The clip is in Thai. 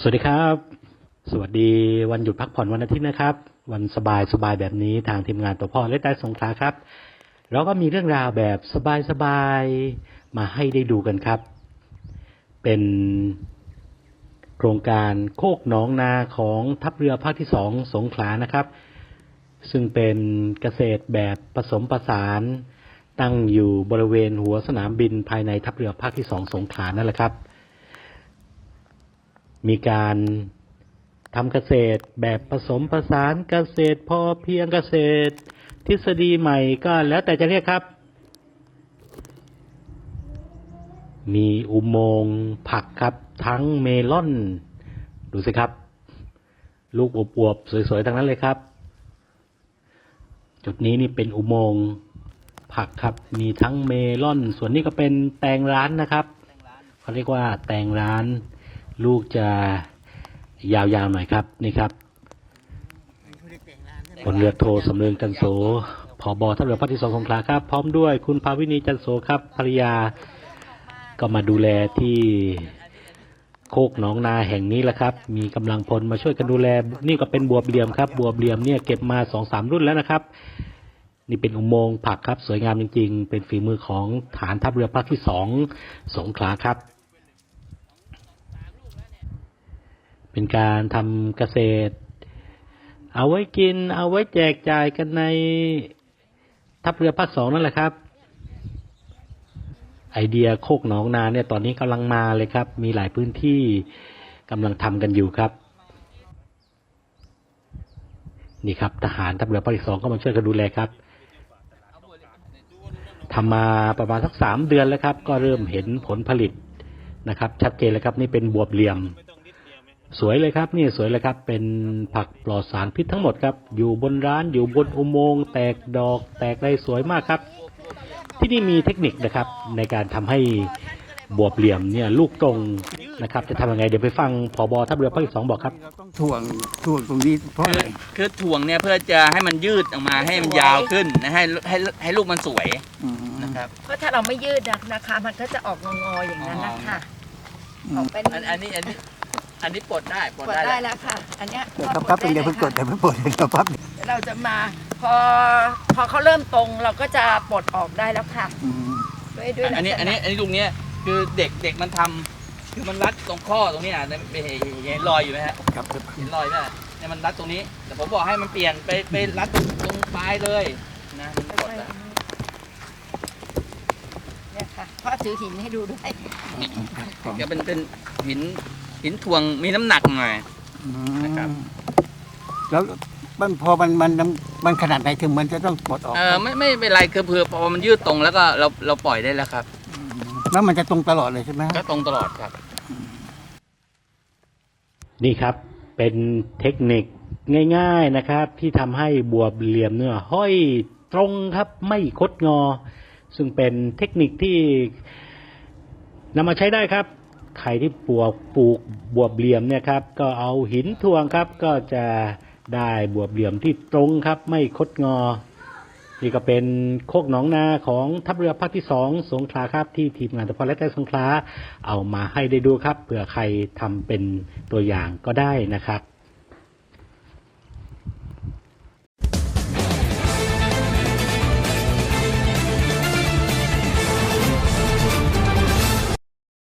สวัสดีครับ สวัสดีวันหยุดพักผ่อนวันอาทิตย์นะครับ วันสบายสบายแบบนี้ทางทีมงานตัวพ่อและใต้สงขลาครับ เราก็มีเรื่องราวแบบสบายสบายมาให้ได้ดูกันครับ เป็นโครงการโคกหนองนาของทัพเรือภาคที่สองสงขลานะครับ ซึ่งเป็นเกษตรแบบผสมผสาน ตั้งอยู่บริเวณหัวสนามบินภายในทัพเรือภาคที่สองสงขลานั่นแหละครับ มีการทำเกษตรแบบผสมผสานเกษตรพอเพียงเกษตร ทฤษฎีใหม่ก็แล้วแต่จะเรียกครับ มีอุโมงค์ผักครับทั้งเมลอน ดูสิครับ ลูกอวบๆสวยๆทั้งนั้นเลยครับ จุดนี้นี่เป็นอุโมงค์ผักครับ มีทั้งเมลอน ส่วนนี้ก็เป็นแตงร้านนะครับเขาเรียกว่าแตงร้าน ลูกจะยาวๆหน่อยครับนี่ครับพลเรือโทสำเริงจันโสผอบอทัพเรือภาคที่สองสงขลาครับ พร้อมด้วยคุณภาวินีจันโสครับภรรยาก็มาดูแลที่โคกหนองนาแห่งนี้แหละครับ มีกำลังพลมาช่วยกันดูแล นี่ก็เป็นบวบเหลี่ยมครับบวบเหลี่ยมเนี่ยเก็บมาสองสามรุ่นแล้วนะครับ นี่เป็นอุโมงค์ผักครับ สวยงามจริง ๆ เป็นฝีมือของฐานทัพเรือภาคที่สองสงขลาครับ เป็นการทำเกษตร เอาไว้กิน เอาไว้แจกจ่ายกันในทัพเรือภาคสองนั่นแหละครับ ไอเดียโคกหนองนาเนี่ยตอนนี้กำลังมาเลยครับ มีหลายพื้นที่กำลังทำกันอยู่ครับ นี่ครับ ทหารทัพเรือภาคสองก็มาช่วยกันดูแลครับทำมาประมาณสักสามเดือนแล้วครับ ก็เริ่มเห็นผลผลิตนะครับ ชัดเจนแล้วครับ นี่เป็นบวบเหลี่ยม สวยเลยครับนี่สวยเลยครับ เป็นผักปลอดสารพิษทั้งหมดครับ อยู่บนร้านอยู่บนอุโมงค์แตกดอกแตกได้สวยมากครับ ที่นี่มีเทคนิคนะครับ ในการทำให้บวบเหลี่ยมเนี่ยลูกตรงนะครับ จะทำยังไงเดี๋ยวไปฟังผบทัพเรือภาคที่สองบอกครับเราต้องถ่วงถ่วงตรงนี้เพราะคือะอไรคือถ่วงเนี่ยเพื่อจะให้มันยืดออกมาให้มันยาวขึ้นนะให้ให้ให้ลูกมันสวยอืมนะครับเพราะถ้าเราไม่ยืดนะนะคะ มันก็จะออกงอๆอย่างนั้นนะคะอืออมกเป็นอันอันนี้อันนี้ อันนี้ปลดได้ปลดปลดได้ได้แล้วแล้วค่ะ อันเนี้ยเดี๋ยวครับครับเป็นเดี๋ยวเพิ่งกดเดี๋ยวเพิ่งกดเดี๋ยวปั๊บเราจะมาพอพอเขาเริ่มตรงเราก็จะปลดออกได้แล้วค่ะ อืมด้วยด้วยอันนี้ลักษณะอันนี้อันนี้ตรงเนี้ยคือเด็กเด็กมันทำคือมันรัดตรงข้อตรงนี้อะเห็นเห็นรอยอยู่ไหมฮะครับครับเห็นรอยไหมเนี่ยมันรัดตรงนี้ แต่ผมบอกให้มันเปลี่ยนไปไปรัดตรงตรงปลายเลยนะมันปลดอะเนี่ยค่ะพ่อถือหินให้ดูด้วยของจะเป็นเป็นหิน หินถ่วงมีน้ำหนักหน่อย อืมนะครับ แล้วมันพอมันมันมันขนาดไหนถึงมันจะต้องปลดออกเออไม่ไม่เป็นไรคือเผื่อพอมันยืดตรงแล้วก็เราเราปล่อยได้แล้วครับ แล้วมันจะตรงตลอดเลยใช่ไหมก็ตรงตลอดครับ นี่ครับเป็นเทคนิคง่ายๆนะครับ ที่ทำให้บวบเหลี่ยมเนื้อห้อยตรงครับไม่คดงอ ซึ่งเป็นเทคนิคที่นำมาใช้ได้ครับ ใครที่ปลูกปลูกบวบเหลี่ยมเนี่ยครับ ก็เอาหินทวงครับ ก็จะได้บวบเหลี่ยมที่ตรงครับ ไม่คดงอ นี่ก็เป็นโคกหนองนาของทัพเรือภาคที่สองสงขลาครับที่ทีมงานตะพอและแต่สงขลาเอามาให้ได้ดูครับเผื่อใครทำเป็นตัวอย่างก็ได้นะครับ